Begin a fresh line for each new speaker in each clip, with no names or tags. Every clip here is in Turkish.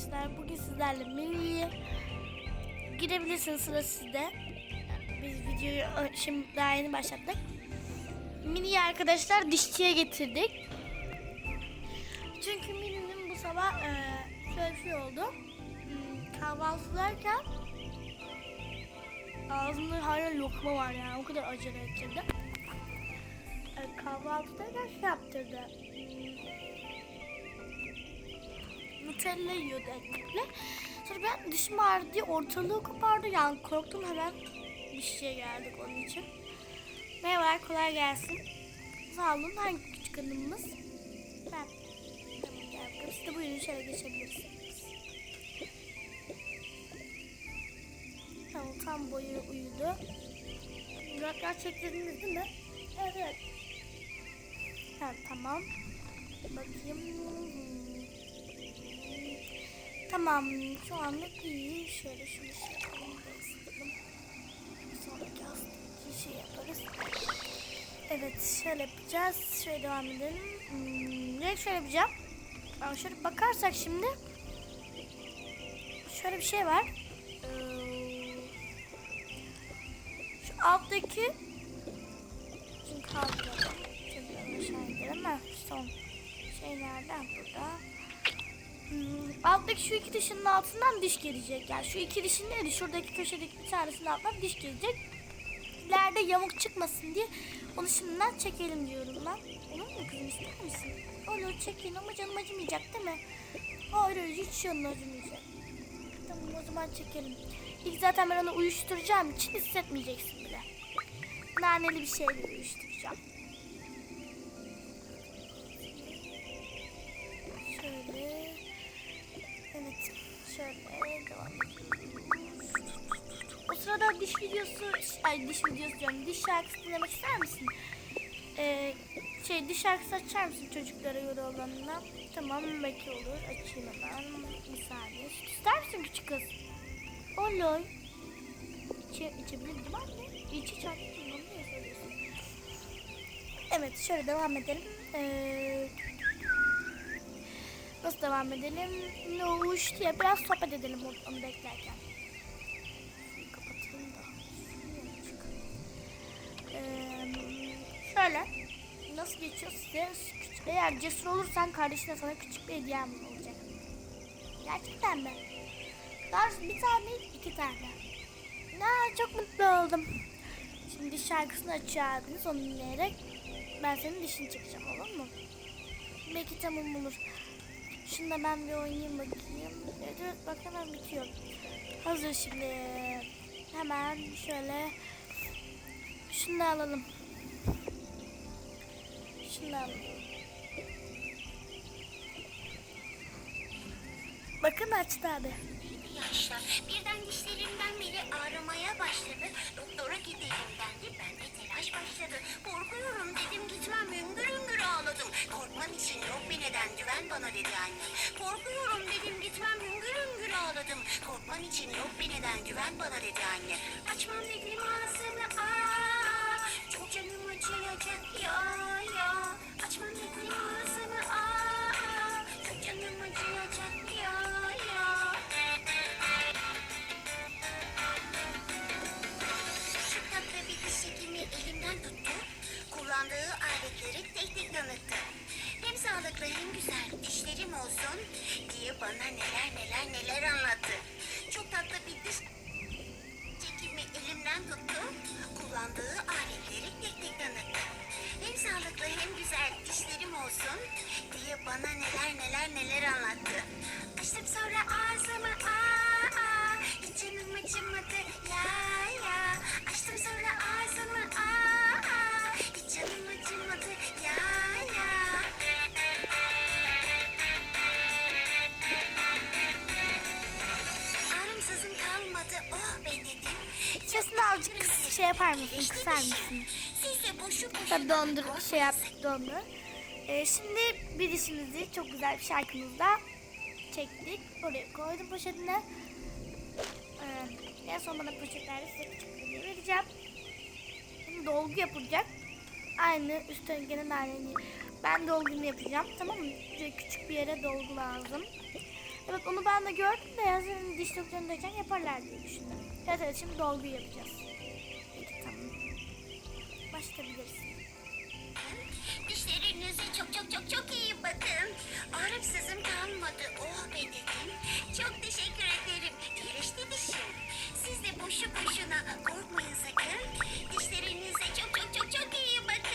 arkadaşlar. Bugün sizlerle Milli'ye girebilirsiniz sıra sizde. Biz videoyu şimdi daha yeni başlattık. Mini'yi arkadaşlar dişçiye getirdik. Çünkü Mini'nin bu sabah e, şöyle şey oldu. Kahvaltılarken ağzında hala lokma var yani o kadar acele ettirdi. E, kahvaltıdayken şey yaptırdı. Nutella yiyordu ekmekle. Sonra ben dişim ağrıdı diye ortalığı kopardı. Yani korktum hemen dişçiye geldik onun için. Merhabalar kolay gelsin. Sağ olun. Hangi küçük hanımımız? Ben. Tamam gel. Siz de buyurun şöyle geçebilirsiniz. Tamam tam boyu uyudu. Duraklar çektirdiniz değil mi? Evet evet. Ha, tamam. Bakayım. Tamam şu anlık iyi. Şöyle şunu şey yapalım. da ısıtalım. Sonraki hastaki şey yaparız. Evet şöyle yapacağız. Şöyle devam edelim. Hmm, direkt şöyle yapacağım. Ama şöyle bakarsak şimdi şöyle bir şey var. Ee, şu alttaki şimdi kaldıralım. Şimdi aşağı indirelim son şey nereden burada? Hmm, alttaki şu iki dişinin altından diş gelecek. Yani şu iki dişin neydi? Şuradaki köşedeki bir tanesinin altından diş gelecek. İleride yamuk çıkmasın diye onu şimdiden çekelim diyorum ben. Olur mu kızım ister misin? Olur çekin ama canım acımayacak değil mi? Hayır hayır hiç canım acımayacak. Tamam o zaman çekelim. İlk zaten ben onu uyuşturacağım için hissetmeyeceksin bile. Naneli bir şeyle uyuşturacağım. Videosu, ay diş videosu diyorum, diş şarkısı dinlemek ister misin? Ee, şey diş şarkısı açar mısın çocuklara göre olanına? Tamam belki olur. Açayım hemen. Bir saniye. Süt ister misin küçük kız? Olur. İçe, içebilir miyim anne? İçi çarptım. Onu niye söylüyorsun? Evet şöyle devam edelim. Ee, nasıl devam edelim? Noş diye biraz sohbet edelim onu beklerken. Kapatayım da. Ee, şöyle. Nasıl geçiyor size? Küçük, eğer cesur olursan kardeşine sana küçük bir hediyem olacak. Gerçekten mi? Daha bir tane iki tane. Aa, çok mutlu oldum. Şimdi şarkısını açardınız onu dinleyerek ben senin dişini çekeceğim olur mu? Belki tamam olur. Şunu ben bir oynayayım bakayım. Evet, evet bak hemen bitiyor. Hazır şimdi. Hemen şöyle. Şunu da alalım. Alalım. Bakın açtı abi.
yaşta birden dişlerimden beri ağrımaya başladı. Doktora gidelim dendi. Ben de telaş başladı. Korkuyorum dedim gitmem hüngür hüngür ağladım. Korkman için yok bir neden güven bana dedi annem. Korkuyorum dedim gitmem hüngür hüngür ağladım. Korkman için yok bir neden güven bana dedi anne. Açmam dedim ağzımı aa. Çok canım acıyacak ya ya. Kullandığı aletleri tek tek tanıttı. Hem sağlıklı hem güzel dişlerim olsun diye bana neler neler neler anlattı. Çok tatlı bir diş hekimi elimden tuttu. Kullandığı aletleri sağlıklı hem güzel dişlerim olsun diye bana neler neler neler anlattı. Açtım sonra ağzımı aa, aa canım acımadı ya ya. Açtım sonra ağzımı aa, aa canım acımadı ya ya. Ağrımsızım kalmadı oh be dedim.
Sesini azıcık şey yapar mısın? Kısar mısın? Tabii dondur, şey yap, dondur. Ee, şimdi bir dişimizi çok güzel bir şarkımızda çektik. Oraya koydum poşetine. Ee, en son bana poşetlerle size küçük bir vereceğim. Şimdi dolgu yapılacak. Aynı üst rengenin aynı. Ben dolgumu yapacağım. Tamam mı? Şöyle küçük bir yere dolgu lazım. Evet onu ben de gördüm de yazın diş doktorundayken yaparlar diye düşündüm. Evet evet şimdi dolgu yapacağız. Peki tamam. Başlayabiliriz.
Dişlerinize çok çok çok çok iyi bakın. Ağrımsızım kalmadı. Oh be dedim. Çok teşekkür ederim. İyileşti dişim. Siz de boşu boşuna korkmayın sakın. Dişlerinize çok çok çok çok iyi bakın.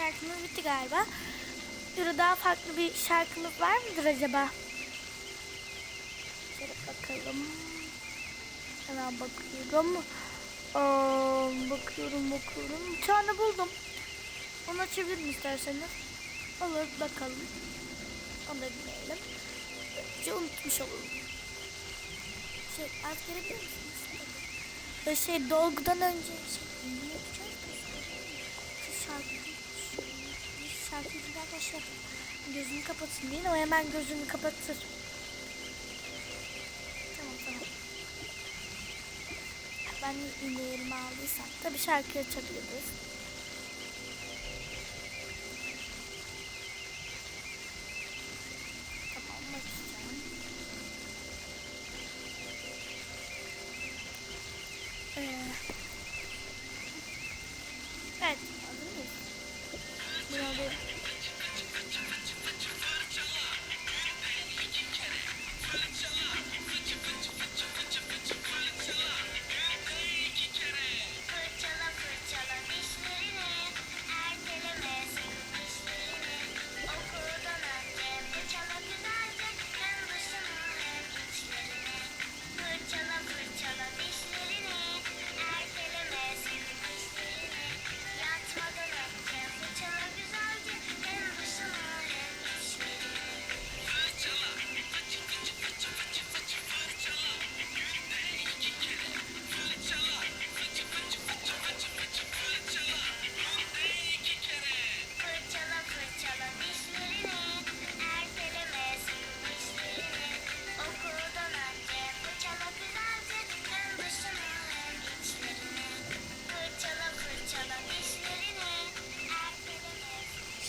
Şarkımız bitti galiba. Da daha farklı bir şarkımız var mıdır acaba? Şöyle bakalım. Hemen bakıyorum. Aa, bakıyorum bakıyorum. Bir tane buldum. Onu açabilirim isterseniz. Olur bakalım. Onu da dinleyelim. Böylece unutmuş olurum. Şey az gelebilir misiniz? Şey dolgudan önce şey ne yapacağız? Şu şarkı şarkıcılar başladı. Gözünü kapatın değil o hemen gözünü kapatır. Tamam tamam. Ben yine yerime aldıysam tabii şarkı açabiliriz.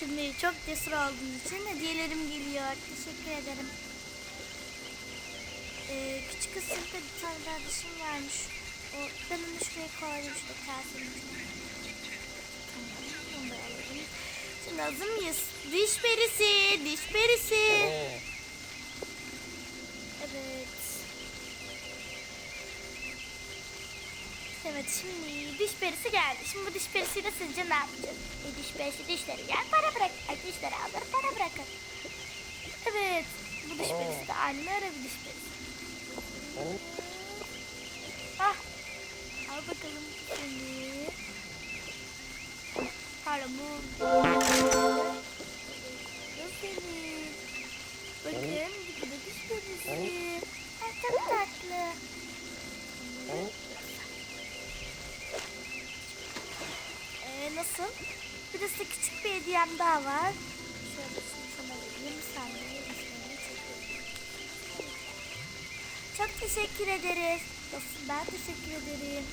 Şimdi çok cesur olduğunuz için hediyelerim geliyor. Teşekkür ederim. Ee, küçük ısırıkta bir tane daha dişim varmış. O, ben onu şuraya koydum şurada kasenin. Şimdi hazır mıyız? Diş perisi, diş perisi. Evet. Evet şimdi diş perisi geldi. Şimdi bu diş perisiyle sizce ne yapacağız? E, diş perisi dişleri yer para bırak. Ay, dişleri alır para bırakır. Evet. Bu diş perisi de anne ara bir diş perisi. Nasıl? Bir de size küçük bir hediyem daha var. Şöyle sana vereyim. Çok teşekkür ederiz. Dostum ben teşekkür ederim.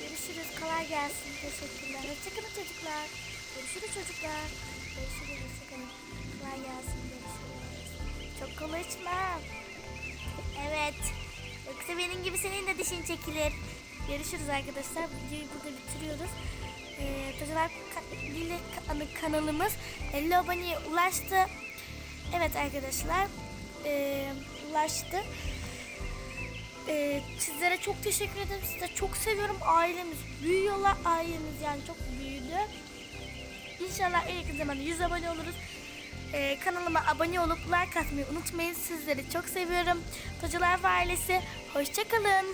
Görüşürüz. Kolay gelsin. Teşekkürler. Hoşçakalın çocuklar. Görüşürüz çocuklar. Görüşürüz. Hoşçakalın. Kolay gelsin. Görüşürüz. Çok içmem. Evet. Yoksa benim gibi senin de dişin çekilir. Görüşürüz arkadaşlar. Videoyu burada bitiriyoruz. Ka- Lili Ka- kanalımız 50 aboneye ulaştı. Evet arkadaşlar. ee, ulaştı. Ee, sizlere çok teşekkür ederim. Sizi çok seviyorum. Ailemiz büyüyorlar. Ailemiz yani çok büyüdü. İnşallah en yakın zamanda 100 abone oluruz. Ee, kanalıma abone olup like atmayı unutmayın. Sizleri çok seviyorum. Tocalar ailesi hoşçakalın.